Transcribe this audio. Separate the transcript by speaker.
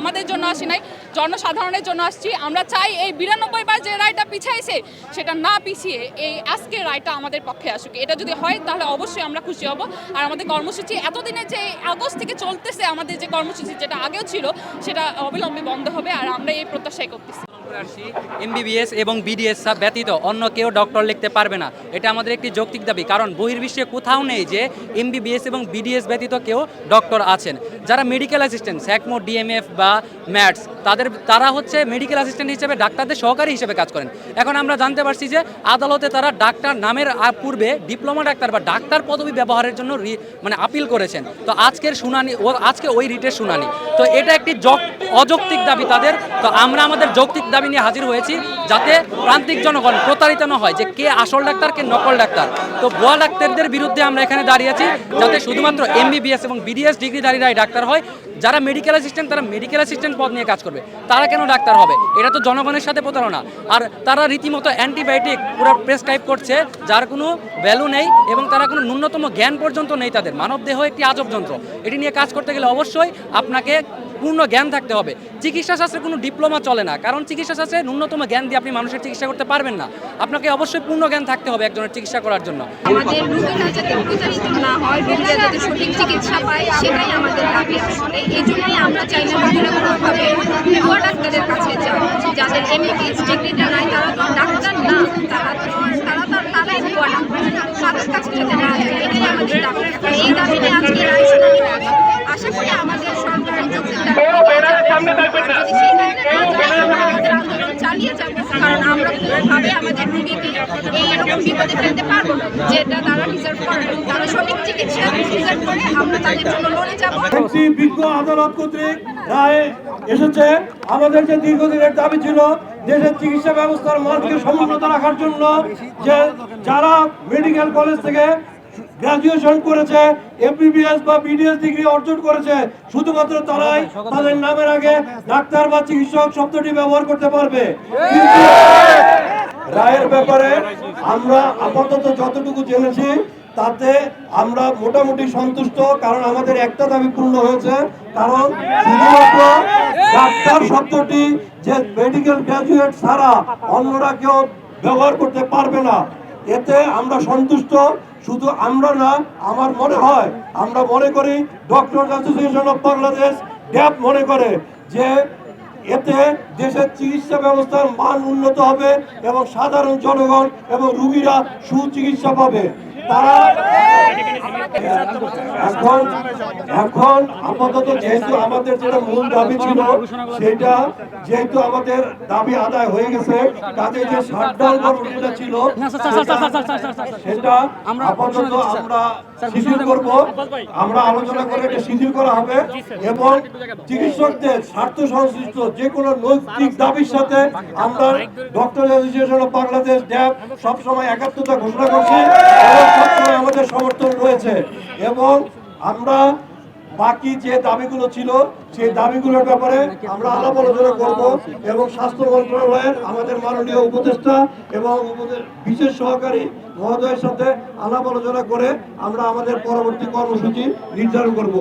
Speaker 1: আমাদের জন্য আসি নাই, জনসাধারণের জন্য আসছি। আমরা চাই এই বিরানব্বই বার যে রায়টা পিছাইছে, সেটা না পিছিয়ে এই আজকে রায়টা আমাদের পক্ষে আসুক। এটা যদি হয়, তাহলে অবশ্যই আমরা খুশি হব। আর আমাদের কর্মসূচি এতদিনে যে আগস্ট থেকে চলতেছে, আমাদের যে কর্মসূচি, যেটা আগেও ছিল, সেটা অবিলম্বে বন্ধ হবে, আর আমরা এই প্রত্যাশাই করতেছি।
Speaker 2: এমবিবিএস এবং বিডিএস ব্যতীত অন্য কেউ ডক্টর লিখতে পারবে না। এটা আমাদের একটি যৌক্তিক দাবি, কারণ বহির্বিশ্বে কোথাও নেই যে এমবিবিএস এবং বিডিএস ব্যতীত কেউ ডক্টর আছেন। যারা মেডিকেল অ্যাসিস্ট্যান্ট স্যাকমো, ডিএমএফ বা ম্যাটস, তাদের, তারা হচ্ছে মেডিকেল অ্যাসিস্ট্যান্ট হিসেবে ডাক্তারদের সহকারী হিসেবে কাজ করেন। এখন আমরা জানতে পারছি যে আদালতে তারা ডাক্তার নামের পূর্বে ডিপ্লোমা ডাক্তার বা ডাক্তার পদবি ব্যবহারের জন্য মানে আপিল করেছেন। তো আজকের শুনানি, ও, আজকে ওই রিটের শুনানি। তো এটা একটি যক- অযৌক্তিক দাবি তাদের। তো আমরা আমাদের যৌক্তিক দাবি নিয়ে হাজির হয়েছি যাতে প্রান্তিক জনগণ প্রতারিত না হয় যে কে আসল ডাক্তার, কে নকল ডাক্তার। তো ভুয়া ডাক্তারদের বিরুদ্ধে আমরা এখানে দাঁড়িয়ে আছি যাতে শুধুমাত্র এমবিবিএস এবং বিডিএস ডিগ্রিধারীরাই ডাক্তার হয়। যারা মেডিকেল অ্যাসিস্ট্যান্ট তারা মেডিকেল অ্যাসিস্ট্যান্ট পদ নিয়ে কাজ করবে। তারা কেন ডাক্তার হবে? এটা তো জনগণের সাথে প্রতারণা। আর তারা রীতিমতো অ্যান্টিবায়োটিক পুরো প্রেসক্রাইব করছে, যার কোনো ভ্যালু নেই এবং তারা কোনো ন্যূনতম জ্ঞান পর্যন্ত নেই তাদের। মানব দেহ একটি আজব যন্ত্র। এটি নিয়ে কাজ করতে গেলে অবশ্যই আপনাকে পূর্ণ জ্ঞান থাকতে হবে। চিকিৎসা শাস্ত্রে কোনো ডিপ্লোমা চলে না। কারণ চিকিৎসা শাস্ত্রে ন্যূনতম জ্ঞান দিয়ে আপনি মানুষের চিকিৎসা করতে পারবেন না। আপনাকে অবশ্যই পূর্ণ জ্ঞান থাকতে হবে একজনের চিকিৎসা করার জন্য।
Speaker 3: আমাদের চিকিৎসা পায়, সেটাই আমাদের দাবি আসলে। এই জন্যই আমরা চাই না কাছে যাদের ডিগ্রিটা নাই, তারা তো ডাক্তার না, তারা তো তারা কাছে না এটাই আমাদের দাবি। এই দাবি নিয়ে আজকে রায় শুনানি হবে আশা করি আমাদের সরকার এই যৌক্তিক দাবি সেই না। চালিয়ে যাব কারণ আমরা কোনোভাবে আমাদের রোগীকে এইরকম বিপদে ফেলতে পারব না যেটা তারা ডিজার্ভ করে। তারা সঠিক চিকিৎসা ডিজার্ভ করে আমরা তাদের জন্য লড়ে যাব।
Speaker 4: একটি বিজ্ঞ আদালত কর্তৃক রায় এসেছে আমাদের যে দীর্ঘদিনের দাবি ছিল দেশের চিকিৎসা ব্যবস্থার মানকে সমুন্নত রাখার জন্য যে যারা মেডিকেল কলেজ থেকে গ্রাজুয়েশন করেছে এমবিবিএস বা বিডিএস ডিগ্রি অর্জন করেছে। শুধুমাত্র তারাই তাদের নামের আগে ডাক্তার বা চিকিৎসক শব্দটি ব্যবহার করতে পারবে। রায়ের ব্যাপারে আমরা আপাতত যতটুকু জেনেছি তাতে আমরা মোটামুটি সন্তুষ্ট কারণ আমাদের একটা দাবি পূর্ণ হয়েছে কারণ শুধুমাত্র ডাক্তার শব্দটি যে মেডিকেল গ্রাজুয়েট ছাড়া অন্যরা কেউ ব্যবহার করতে পারবে না। এতে আমরা সন্তুষ্ট শুধু আমরা না, আমার মনে হয়, আমরা মনে করি doctor association of Bangladesh DAP মনে করে যে এতে দেশের চিকিৎসা ব্যবস্থার মান উন্নত হবে এবং সাধারণ জনগণ এবং রুগীরা সুচিকিৎসা পাবে। তারা এখন এখন আপাতত যেহেতু আমাদের যেটা মূল দাবি ছিল সেটা যেহেতু আমাদের দাবি আদায় হয়ে গেছে কাজে যে শাটডাউন কর্মসূচিটা ছিল সেটা আপাতত আমরা শিথিল করব। আমরা আলোচনা করে এটা শিথিল করা হবে এবং চিকিৎসকদের স্বার্থ সংশ্লিষ্ট যে কোনো নৈতিক দাবির সাথে আমরা doctor association of Bangladesh DAB সবসময় একাত্মতা ঘোষণা করছি। আমাদের সমর্থন রয়েছে এবং আমরা বাকি যে দাবিগুলো ছিল, সেই দাবিগুলোর ব্যাপারে আমরা আলাপ আলোচনা করব এবং স্বাস্থ্য মন্ত্রণালয়ের আমাদের মাননীয় উপদেষ্টা এবং বিশেষ সহকারী মহোদয়ের সাথে আলাপ আলোচনা করে আমরা আমাদের পরবর্তী কর্মসূচি নির্ধারণ করব।